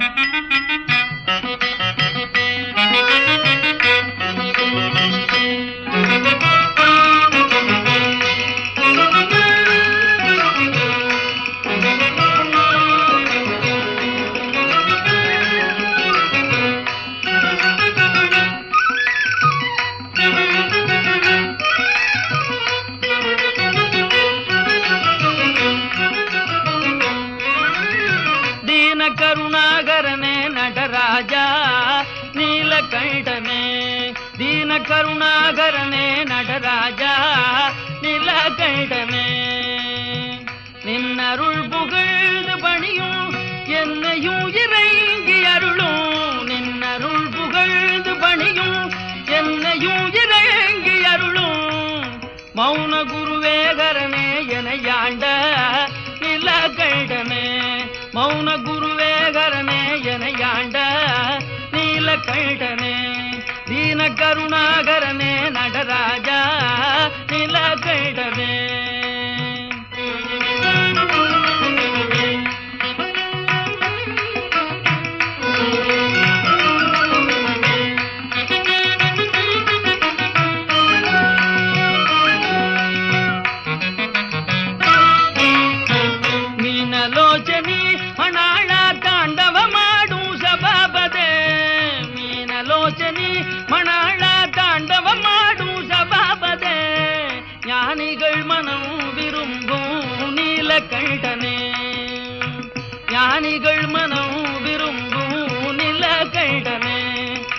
Thank you. நீலகண்டனே தீன கருணாகரனே நடராஜா நிலகண்டனே நின்னருள் புகழ்ந்து பணியும் என்னையும் இறங்கி அருளும். நின்னருள் புகழ்ந்து பணியும் என்னையும் இறங்கி அருளும். மௌன குருவேகரனே என யாண்ட நிலகண்டனே மௌன கண்டனே தீன கருணாகரனே நடராஜா நில கண்ட ரோஜனி மணாள தாண்டவம் ஆடும் சபாபத. ஞானிகள் மனம் விரும்பும் நீலகண்டனே. ஞானிகள் மனம் விரும்பும் நீலகண்டனே.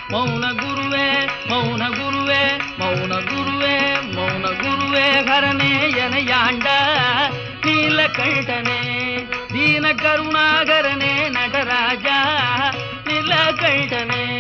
மௌன குருவே மௌன குருவே மௌன குருவே மௌன குருவே ஹரனே என யாண்ட நீலகண்டனே. தீன கருணாகரனே நடராஜா நிலகண்டனே.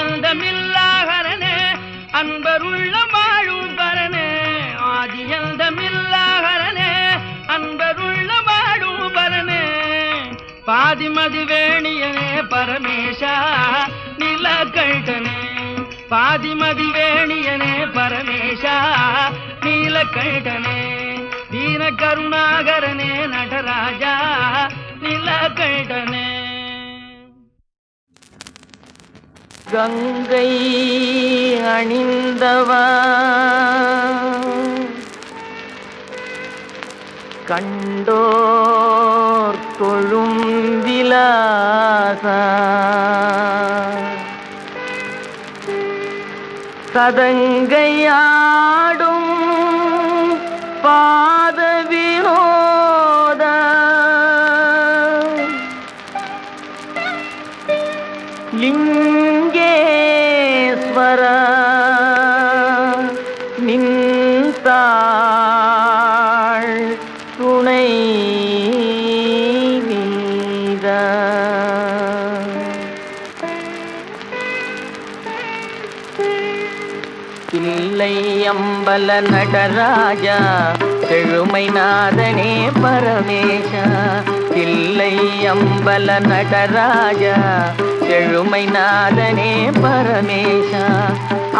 ஆதியந்தமில்லாகரனே அன்பருள்ள வாழும் பரனே. ஆதியந்தமில்லாகரனே அன்பருள்ள வாழும் பரனே. பாதிமதி வேணியனே பரமேஷா நீலகண்டனே. பாதிமதி வேணியனே பரமேஷா நீலகண்டனே. தீன கருணாகரனே நடராஜா கங்கை அணிந்தவா? கண்டோர் தொழும் விலாசா? சதங்கையாடும் பா இல்லை அம்பல நடராஜா செழுமை நாதனே பரமேஷா. இல்லை அம்பல நடராஜா செழுமை நாதனே பரமேஷா.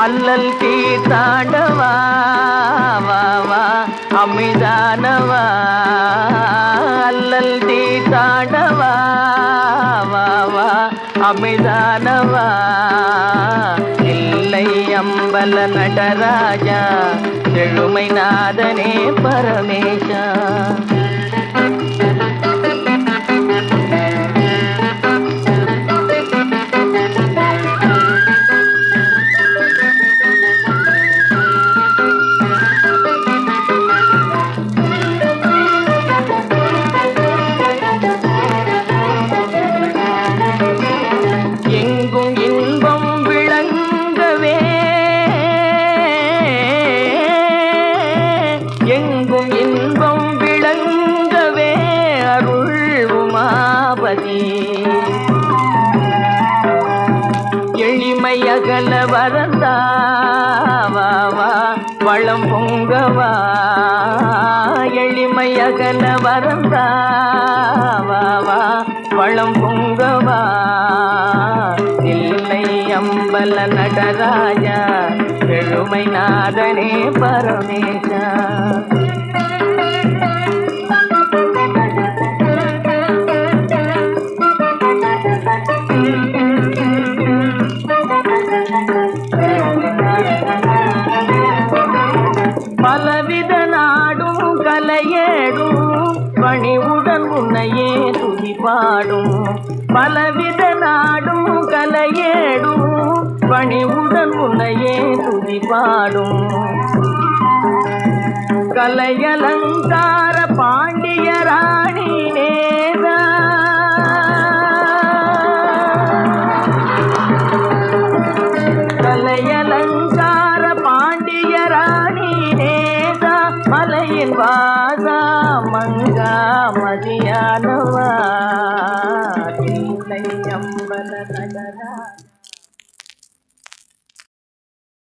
அல்லல் தீர்த்தாண்டவா வா வா அமிதானவா அல்லல் தீர்த்தாண்டவா வா வா அமிதானவா இல்லை அம்பல நடராஜா எழுமை நாதனே பரமேஷா. பொங்கவா எளிமை அகல வரந்தாவா வளம் பொங்கவா இல்லை அம்பல நடராஜா எழுமை நாதனே பரமேஷா பலவித நாடும் கலையேடும் பணிவுடன் உன்னையே துதி பாடும் கலையலங்கார பாண்டிய ராணி நேதா கலையலங்கார பாண்டிய ராணி நேதா மலையின் வாசா மங்கா மதியானவா. ಮನ ಮನ ಮನ